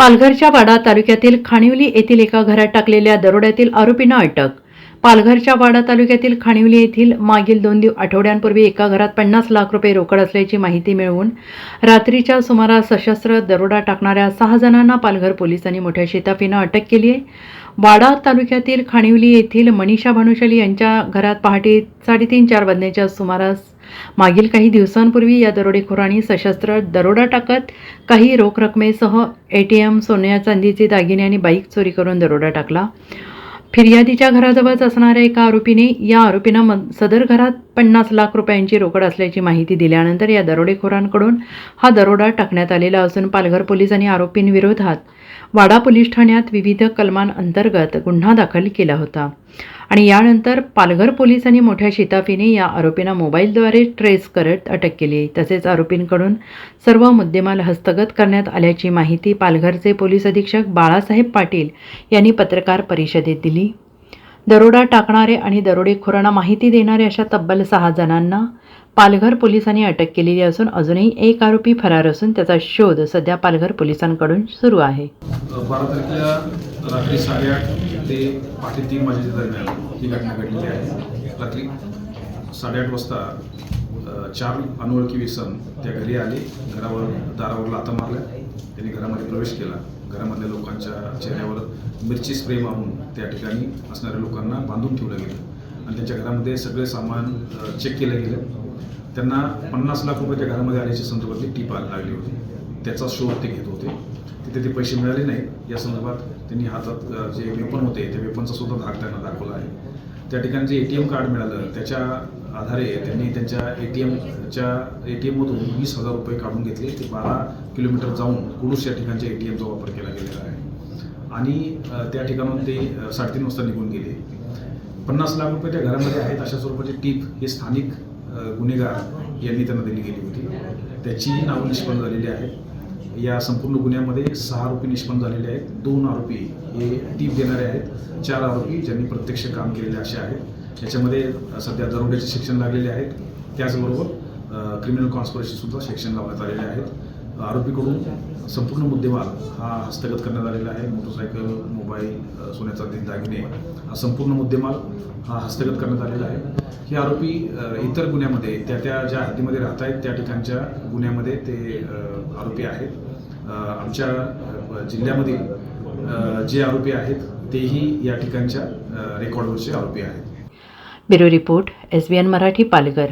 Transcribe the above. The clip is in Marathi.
पालघरच्या वाडा तालुक्यातील खाणिवली येथील एका घरात टाकलेल्या दरोड्यातील आरोपींना अटक पालघरच्या वाडा तालुक्यातील खाणिवली येथील मागील दोन दिव आठवड्यांपूर्वी एका घरात पन्नास लाख रुपये रोकड असल्याची माहिती मिळवून रात्रीच्या सुमारास सशस्त्र दरोडा टाकणाऱ्या सहा जणांना पालघर पोलिसांनी मोठ्या शिताफीनं अटक केली आहे. वाडा तालुक्यातील खाणिवली येथील मनीषा भानुशाली यांच्या घरात पहाटे साडेतीन चार वाजण्याच्या सुमारास मागील काही दिवसांपूर्वी या दरोडेखोरांनी सशस्त्र दरोडा टाकत काही रोख रकमेसह ए टी एम सोन्या चांदीचे दागिने आणि बाईक चोरी करून दरोडा टाकला. फिर्यादीच्या घराजवळच असणाऱ्या एका आरोपीने या आरोपींना म सदर घरात पन्नास लाख रुपयांची रोकड असल्याची माहिती दिल्यानंतर या दरोडेखोरांकडून हा दरोडा टाकण्यात आलेला असून पालघर पोलिसांनी आरोपींविरोधात वाडा पोलीस ठाण्यात विविध कलमांअंतर्गत गुन्हा दाखल केला होता. आणि यानंतर पालघर पोलिसांनी मोठ्या शिताफीने या आरोपींना मोबाईलद्वारे ट्रेस करत अटक केली. तसेच आरोपींकडून सर्व मुद्देमाल हस्तगत करण्यात आल्याची माहिती पालघरचे पोलीस अधीक्षक बाळासाहेब पाटील यांनी पत्रकार परिषदेत दिली. दरोडा टाकणारे आणि दरोडेखोरांना माहिती देणारे अशा तब्बल सहा जणांना पालघर पोलिसांनी अटक केलेली असून अजूनही एक आरोपी फरार असून त्याचा शोध सध्या पालघर पोलिसांकडून सुरू आहे. बारा तारखेला रात्री साडेआठ ते पहाटे तीन वाजेच्या दरम्यान ही घटना घडलेली आहे. रात्री साडेआठ वाजता चार अनोळखी व्यसन त्या घरी आले. घरावर दारावर लाता मारल्या त्यांनी घरामध्ये प्रवेश केला. घरामधल्या लोकांच्या चेहऱ्यावर मिरची स्प्रे मारून त्या ठिकाणी असणाऱ्या लोकांना बांधून ठेवलं गेलं. आणि त्यांच्या घरामध्ये सगळे सामान चेक केलं गेलं. त्यांना पन्नास लाख रुपये त्या घरामध्ये आल्याच्या संदर्भातली टीप आ- लागली होती. त्याचा शोध ते घेत होते. तिथे ते पैसे मिळाले नाहीत. या संदर्भात त्यांनी हातात जे वेपन होते त्या वेपनचा सुद्धा धाक त्यांना दाखवला आहे. त्या ठिकाणी जे ए टी एम कार्ड मिळालं त्याच्या आधारे त्यांनी त्यांच्या ए टी एमच्या ए टी एममधून वीस हजार रुपये काढून घेतले. ते बारा किलोमीटर जाऊन कुडूस या ठिकाणच्या ए टी एमचा वापर केला गेलेला आहे. आणि त्या ठिकाणून ते साडेतीन वाजता निघून गेले. पन्नास लाख रुपये त्या घरामध्ये आहेत अशा स्वरूपाची टीप हे स्थानिक गुन्हेगार यांनी त्यांना दिली गेली होती. त्याची नावं निष्पन्न झालेली आहेत. या संपूर्ण गुन्ह्यामध्ये सहा आरोपी निष्पन्न झालेले आहेत. दोन आरोपी हे टीप देणारे आहेत. चार आरोपी ज्यांनी प्रत्यक्ष काम केलेले असे आहेत. याच्यामध्ये सध्या दरोड्याचे शिक्षण लागलेले आहेत. त्याचबरोबर क्रिमिनल कॉन्स्परेशन सुद्धा शिक्षण लावण्यात आलेले आहेत. आरोपीकडून संपूर्ण मुद्देमाल हा हस्तगत करण्यात आलेला आहे. मोटरसायकल मोबाईल सोन्याचा सोन्या दागिने हा संपूर्ण मुद्देमाल हा हस्तगत करण्यात आलेला आहे. हे आरोपी इतर गुन्ह्यामध्ये त्या त्या ज्या हद्दीमध्ये राहत आहेत त्या ठिकाणच्या गुन्ह्यामध्ये ते आरोपी आहेत. आमच्या जिल्ह्यामधील जे आरोपी आहेत तेही या ठिकाणच्या रेकॉर्डवरचे आरोपी आहेत. Bureau report S B N Marathi Palghar.